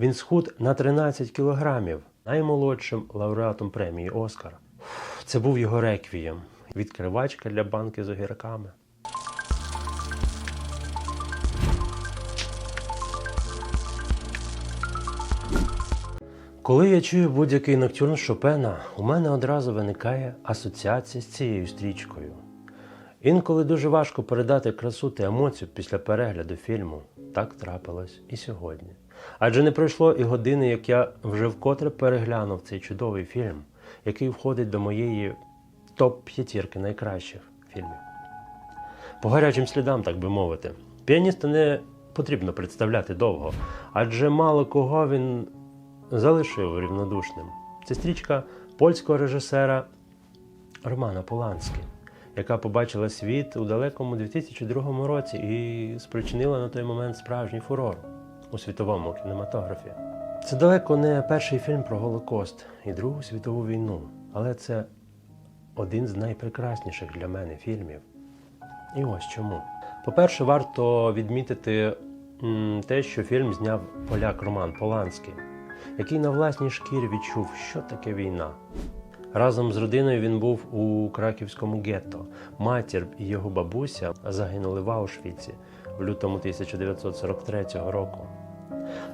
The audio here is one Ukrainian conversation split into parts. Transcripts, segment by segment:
Він схуд на 13 кілограмів, наймолодшим лауреатом премії Оскар. Це був його реквієм. Відкривачка для банки з огірками. Коли я чую будь-який ноктюрн Шопена, у мене одразу виникає асоціація з цією стрічкою. Інколи дуже важко передати красу та емоцію після перегляду фільму. Так трапилось і сьогодні. Адже не пройшло і години, як я вже вкотре переглянув цей чудовий фільм, який входить до моєї топ-п'ятірки найкращих фільмів. По гарячим слідам, так би мовити. Піаніста не потрібно представляти довго, адже мало кого він залишив рівнодушним. Це стрічка польського режисера Романа Поланськи, яка побачила світ у далекому 2002 році і спричинила на той момент справжній фурор у світовому кінематографі. Це далеко не перший фільм про Голокост і Другу світову війну, але це один з найпрекрасніших для мене фільмів. І ось чому. По-перше, варто відмітити те, що фільм зняв поляк Роман Поланський, який на власній шкірі відчув, що таке війна. Разом з родиною він був у краківському гетто. Матір і його бабуся загинули в Аушвіці в лютому 1943 року.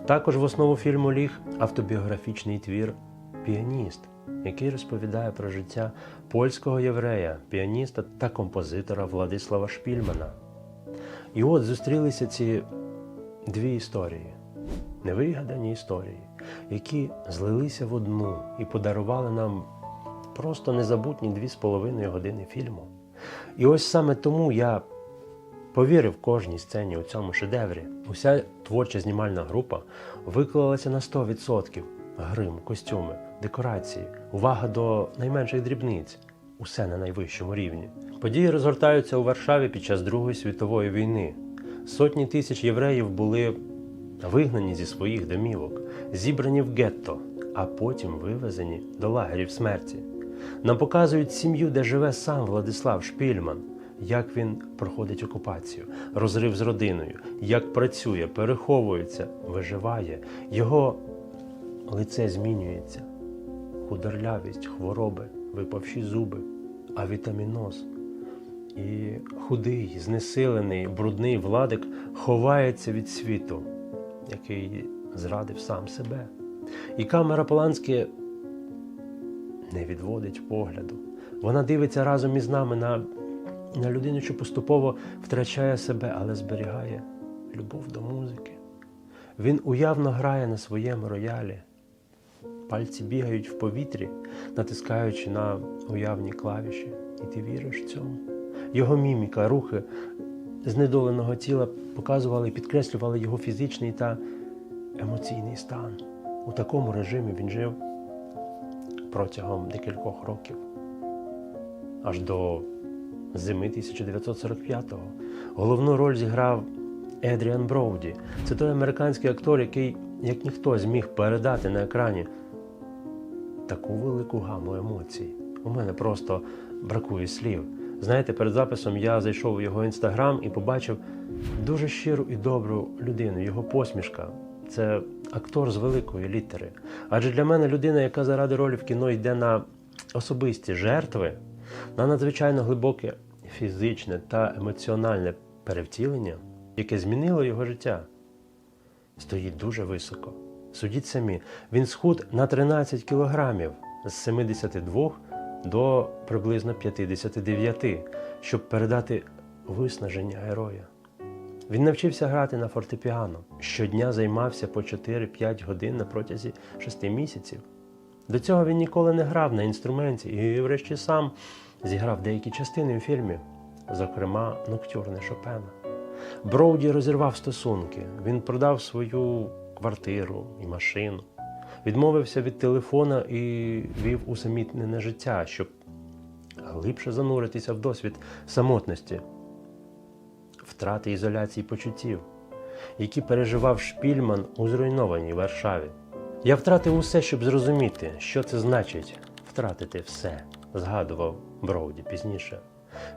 Також в основу фільму ліг автобіографічний твір Піаніст, який розповідає про життя польського єврея, піаніста та композитора Владислава Шпільмана. І от зустрілися ці дві історії, невигадані історії, які злилися в одну і подарували нам просто незабутні дві з половиною години фільму. І ось саме тому я повірив кожній сцені у цьому шедеврі. Уся творча знімальна група виклалася на 100%. Грим, костюми, декорації, увага до найменших дрібниць. Усе на найвищому рівні. Події розгортаються у Варшаві під час Другої світової війни. Сотні тисяч євреїв були вигнані зі своїх домівок, зібрані в гетто, а потім вивезені до лагерів смерті. Нам показують сім'ю, де живе сам Владислав Шпільман, як він проходить окупацію, розрив з родиною, як працює, переховується, виживає. Його лице змінюється, худорлявість, хвороби, випавші зуби, авітаміноз. І худий, знесилений, брудний владик ховається від світу, який зрадив сам себе. І камера Поланськи не відводить погляду. Вона дивиться разом із нами на, на людину, що поступово втрачає себе, але зберігає любов до музики. Він уявно грає на своєму роялі. Пальці бігають в повітрі, натискаючи на уявні клавіші, і ти віриш цьому. Його міміка, рухи знедоленого тіла показували і підкреслювали його фізичний та емоційний стан. У такому режимі він жив протягом декількох років, аж до зими 1945-го. Головну роль зіграв Едріан Броуді. Це той американський актор, який, як ніхто, зміг передати на екрані таку велику гаму емоцій. У мене просто бракує слів. Знаєте, перед записом я зайшов у його інстаграм і побачив дуже щиру і добру людину, його посмішка. Це актор з великої літери. Адже для мене людина, яка заради ролі в кіно йде на особисті жертви, на надзвичайно глибоке фізичне та емоціональне перевтілення, яке змінило його життя, стоїть дуже високо. Судіть самі, він схуд на 13 кілограмів з 72 до приблизно 59, щоб передати виснаження героя. Він навчився грати на фортепіано. Щодня займався по 4-5 годин на протязі 6 місяців. До цього він ніколи не грав на інструменті і, врешті, сам зіграв деякі частини у фільмі, зокрема Ноктюрне Шопена. Броуді розірвав стосунки. Він продав свою квартиру і машину, відмовився від телефона і вів усамітнене життя, щоб глибше зануритися в досвід самотності, втрати ізоляції почуттів, які переживав Шпільман у зруйнованій Варшаві. Я втратив усе, щоб зрозуміти, що це значить втратити все, згадував Броуді пізніше.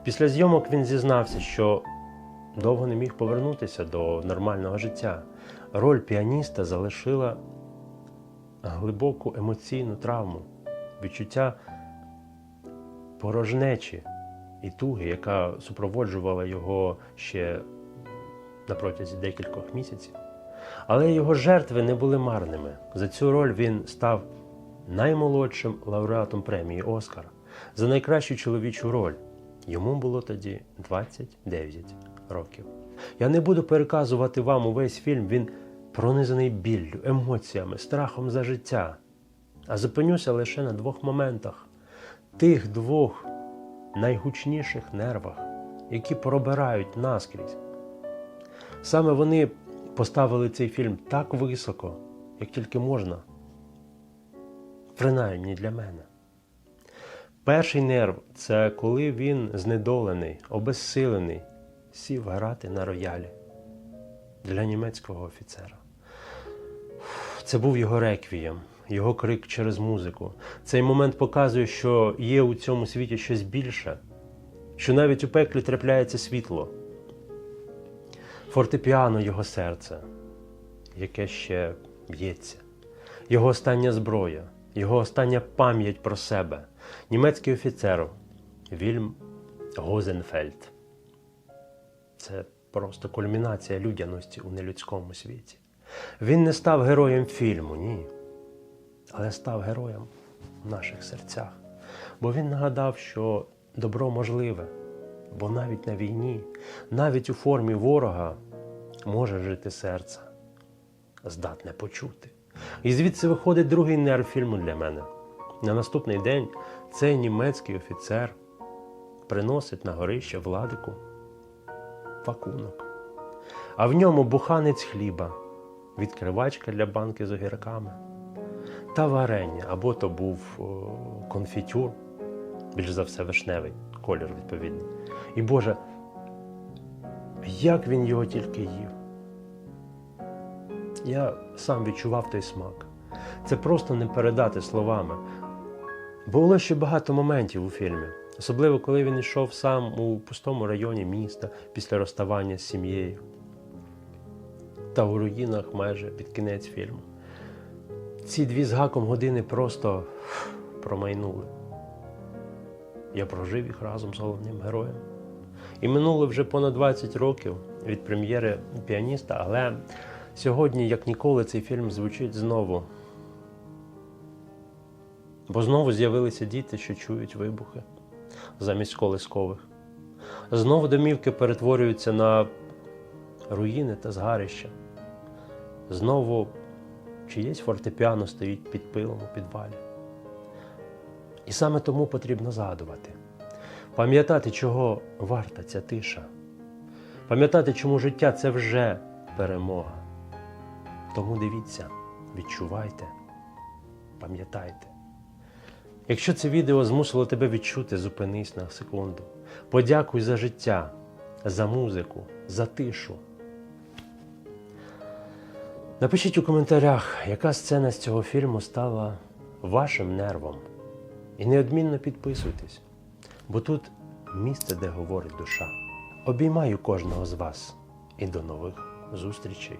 Після зйомок він зізнався, що довго не міг повернутися до нормального життя. роль піаніста залишила глибоку емоційну травму, відчуття порожнечі і туги, яка супроводжувала його ще на протязі декількох місяців. Але його жертви не були марними. За цю роль він став наймолодшим лауреатом премії Оскар за найкращу чоловічу роль. Йому було тоді 29 років. Я не буду переказувати вам увесь фільм, він пронизаний біллю, емоціями, страхом за життя. А зупинюся лише на двох моментах: тих двох найгучніших нервах, які пробирають наскрізь. Саме вони поставили цей фільм так високо, як тільки можна. Принаймні для мене. Перший нерв це коли він знедолений, обезсилений, сів грати на роялі для німецького офіцера. Це був його реквієм, його крик через музику. Цей момент показує, що є у цьому світі щось більше, що навіть у пеклі трапляється світло. Фортепіано його серце, яке ще б'ється, його остання зброя, його остання пам'ять про себе, німецький офіцер Вільм Гозенфельд. Це просто кульмінація людяності у нелюдському світі. Він не став героєм фільму, ні. Але став героєм в наших серцях. Бо він нагадав, що добро можливе, бо навіть на війні, навіть у формі ворога може жити серце, здатне почути. І звідси виходить другий нерв фільму для мене. На наступний день цей німецький офіцер приносить на горище владику пакунок, а в ньому буханець хліба, відкривачка для банки з огірками та варення, або то був конфітюр, більш за все вишневий, колір відповідний. І Боже, як він його тільки їв. Я сам відчував той смак. Це просто не передати словами. Було ще багато моментів у фільмі, особливо коли він йшов сам у пустому районі міста після розставання з сім'єю. Та у руїнах майже під кінець фільму. Ці дві з гаком години просто промайнули. Я прожив їх разом з головним героєм. І минуло вже понад 20 років від прем'єри піаніста, але сьогодні, як ніколи, цей фільм звучить знову. Бо знову з'явилися діти, що чують вибухи замість колискових. Знову домівки перетворюються на руїни та згарища. Знову чиєсь фортепіано стоїть під пилом у підвалі. І саме тому потрібно згадувати, пам'ятати, чого варта ця тиша, пам'ятати, чому життя це вже перемога. Тому дивіться, відчувайте, пам'ятайте. Якщо це відео змусило тебе відчути, зупинись на секунду. Подякуй за життя, за музику, за тишу. Напишіть у коментарях, яка сцена з цього фільму стала вашим нервом. І неодмінно підписуйтесь, бо тут місце, де говорить душа. Обіймаю кожного з вас і до нових зустрічей.